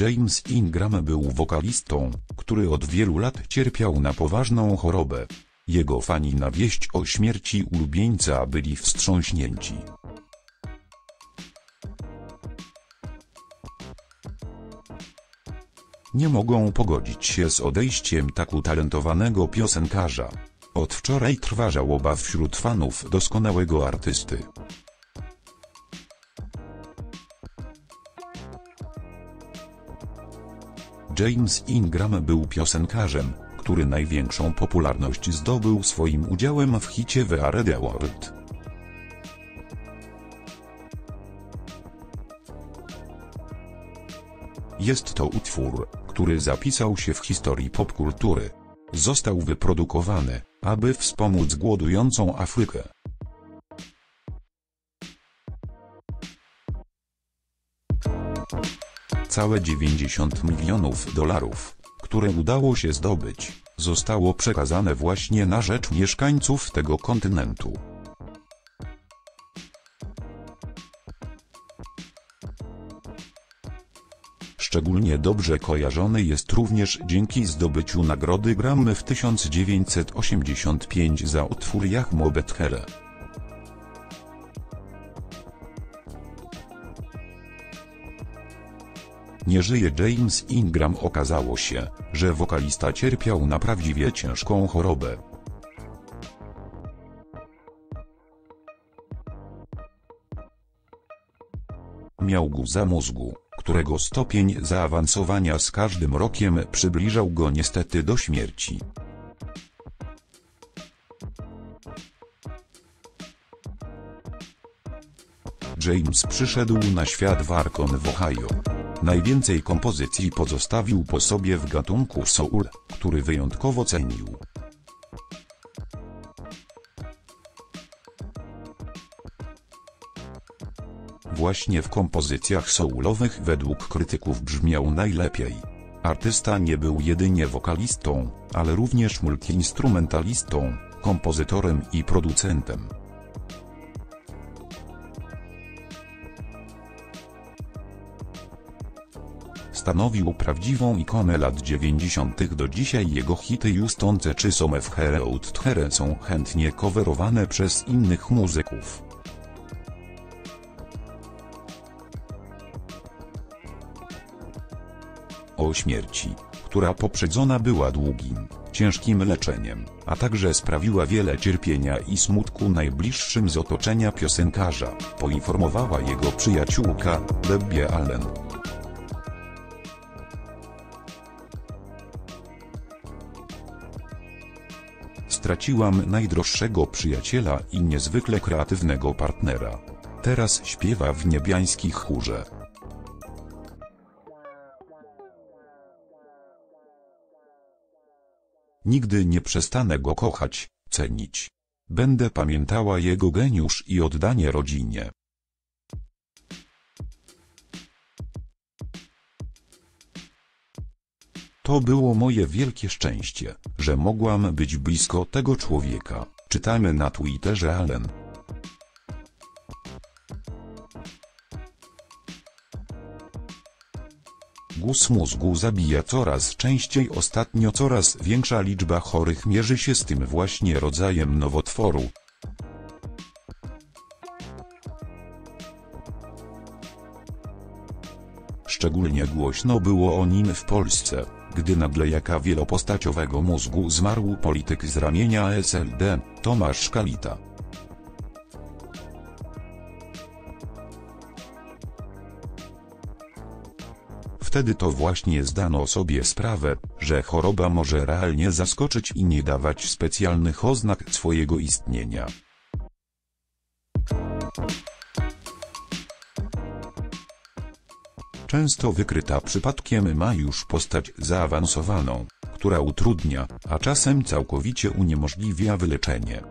James Ingram był wokalistą, który od wielu lat cierpiał na poważną chorobę. Jego fani na wieść o śmierci ulubieńca byli wstrząśnięci. Nie mogą pogodzić się z odejściem tak utalentowanego piosenkarza. Od wczoraj trwa żałoba wśród fanów doskonałego artysty. James Ingram był piosenkarzem, który największą popularność zdobył swoim udziałem w hicie The Are World. Jest to utwór, który zapisał się w historii popkultury. Został wyprodukowany, aby wspomóc głodującą Afrykę. Całe 90 milionów dolarów, które udało się zdobyć, zostało przekazane właśnie na rzecz mieszkańców tego kontynentu. Szczególnie dobrze kojarzony jest również dzięki zdobyciu nagrody Grammy w 1985 za utwór Jachmo Bethere. Nie żyje James Ingram okazało się, że wokalista cierpiał na prawdziwie ciężką chorobę. Miał guza mózgu, którego stopień zaawansowania z każdym rokiem przybliżał go niestety do śmierci. James przyszedł na świat w Arcon w Ohio. Najwięcej kompozycji pozostawił po sobie w gatunku soul, który wyjątkowo cenił. Właśnie w kompozycjach soulowych według krytyków brzmiał najlepiej. Artysta nie był jedynie wokalistą, ale również multiinstrumentalistą, kompozytorem i producentem. Stanowił prawdziwą ikonę lat 90. do dzisiaj jego hity Justonce czy Some w Here są chętnie coverowane przez innych muzyków. O śmierci, która poprzedzona była długim, ciężkim leczeniem, a także sprawiła wiele cierpienia i smutku najbliższym z otoczenia piosenkarza, poinformowała jego przyjaciółka, Debbie Allen. Straciłam najdroższego przyjaciela i niezwykle kreatywnego partnera. Teraz śpiewa w niebiańskich chórze. Nigdy nie przestanę go kochać, cenić. Będę pamiętała jego geniusz i oddanie rodzinie. To było moje wielkie szczęście, że mogłam być blisko tego człowieka, czytamy na Twitterze Allen. Guz mózgu zabija coraz częściej ostatnio coraz większa liczba chorych mierzy się z tym właśnie rodzajem nowotworu. Szczególnie głośno było o nim w Polsce, gdy nagle jaka wielopostaciowego mózgu zmarł polityk z ramienia SLD, Tomasz Kalita. Wtedy to właśnie zdano sobie sprawę, że choroba może realnie zaskoczyć i nie dawać specjalnych oznak swojego istnienia. Często wykryta przypadkiem ma już postać zaawansowaną, która utrudnia, a czasem całkowicie uniemożliwia wyleczenie.